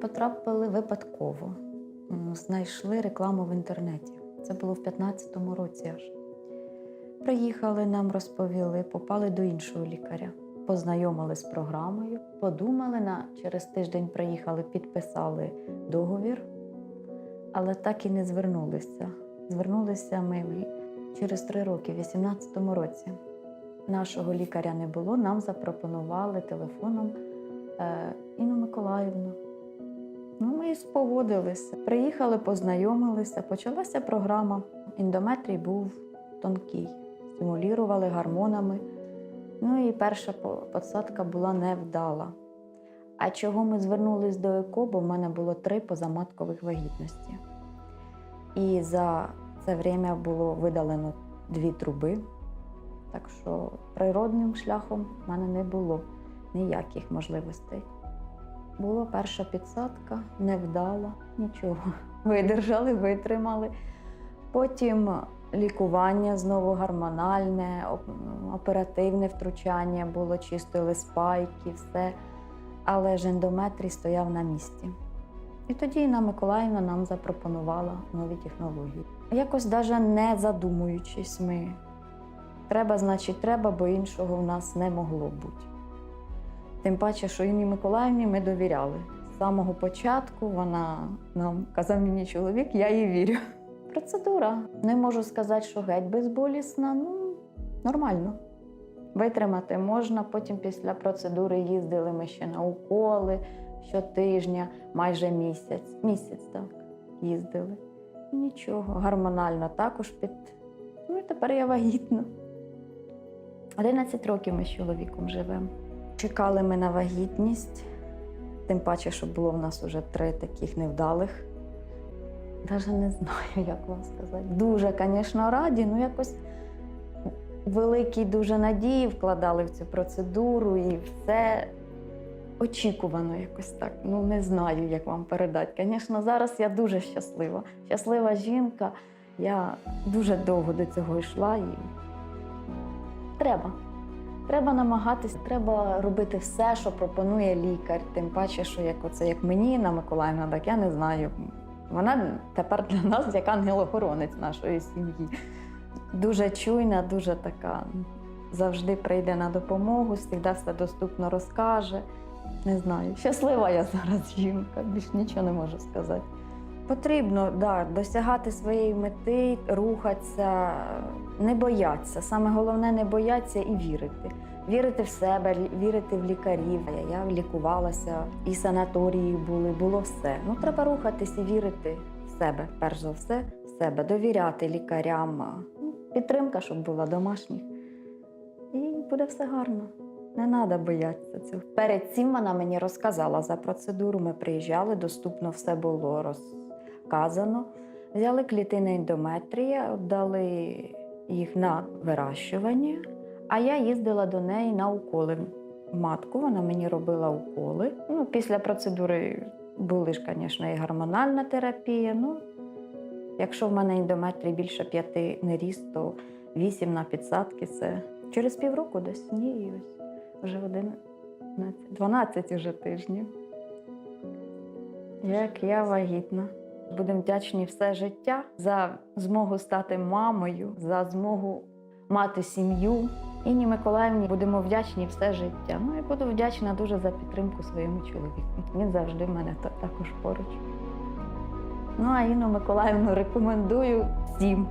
потрапили випадково. Знайшли рекламу в інтернеті. Це було в 15-му році аж. Приїхали, нам розповіли, попали до іншого лікаря. Познайомили з програмою, подумали на через тиждень приїхали, підписали договір, але так і не звернулися. Звернулися ми через три роки, в 18-му році. Нашого лікаря не було, нам запропонували телефоном е, Інну Миколаївну. І спогодилися. Приїхали, познайомилися, почалася програма. Індометрій був тонкий, стимулювали гормонами. Ну і перша посадка була невдала. А чого ми звернулись до ЕКО, бо в мене було три позаматкових вагітності. І за це время було видалено дві труби. Так що природним шляхом в мене не було ніяких можливостей. Була перша підсадка, невдала, нічого. Видержали, витримали. Потім лікування знову гормональне, оперативне втручання було, чистили спайки, все. Але ж ендометрій стояв на місці. І тоді Інна Миколаївна нам запропонувала нові технології. Якось навіть не задумуючись, ми треба, значить, треба, бо іншого в нас не могло бути. Тим паче, що Інні Миколаївні ми довіряли. З самого початку вона нам казав мені чоловік, я їй вірю. Процедура. Не можу сказати, що геть безболісна, ну нормально. Витримати можна. Потім після процедури їздили ми ще на уколи щотижня, майже місяць. Місяць так їздили. Нічого, гормонально також під. Ну і тепер я вагітна. 11 років ми з чоловіком живемо. Чекали ми на вагітність, тим паче, що було в нас вже три таких невдалих. Навіть не знаю, як вам сказати. Дуже, звісно, раді, ну якось великі дуже надії вкладали в цю процедуру і все очікувано якось так. Ну, не знаю, як вам передати. Звісно, зараз я дуже щаслива. Щаслива жінка. Я дуже довго до цього йшла і треба. Треба намагатись, треба робити все, що пропонує лікар. Тим паче, що як оце як мені на Миколаївна, так я не знаю. Вона тепер для нас як ангел-охоронець нашої сім'ї. Дуже чуйна, дуже така. Завжди прийде на допомогу, завжди все доступно розкаже. Не знаю. Щаслива я зараз жінка, більш нічого не можу сказати. Потрібно да, досягати своєї мети, рухатися, не боятися. Саме головне не боятися і вірити. Вірити в себе, вірити в лікарів. Я, лікувалася, і санаторії були, було все. Ну треба рухатись і вірити в себе, перш за все, в себе, довіряти лікарям. Ну, Підтримка, щоб була домашніх. І буде все гарно. Не треба боятися цього. Перед цим вона мені розказала за процедуру. Ми приїжджали, доступно все було розказано. Взяли клітини ендометрія, віддали їх на вирощування, а я їздила до неї на уколи. Матку вона мені робила уколи. Ну, після процедури були ж, звісно, і гормональна терапія. Ну, якщо в мене ендометрій більше п'яти не ріс, то вісім на підсадки це через півроку десь. Ні, і ось вже 11, 12 вже тижнів. Як я вагітна. Будемо вдячні все життя за змогу стати мамою, за змогу мати сім'ю. Інні Миколаївні будемо вдячні все життя. Ну і буду вдячна дуже за підтримку своєму чоловіку. Він завжди в мене також поруч. Ну а Інну Миколаївну рекомендую всім.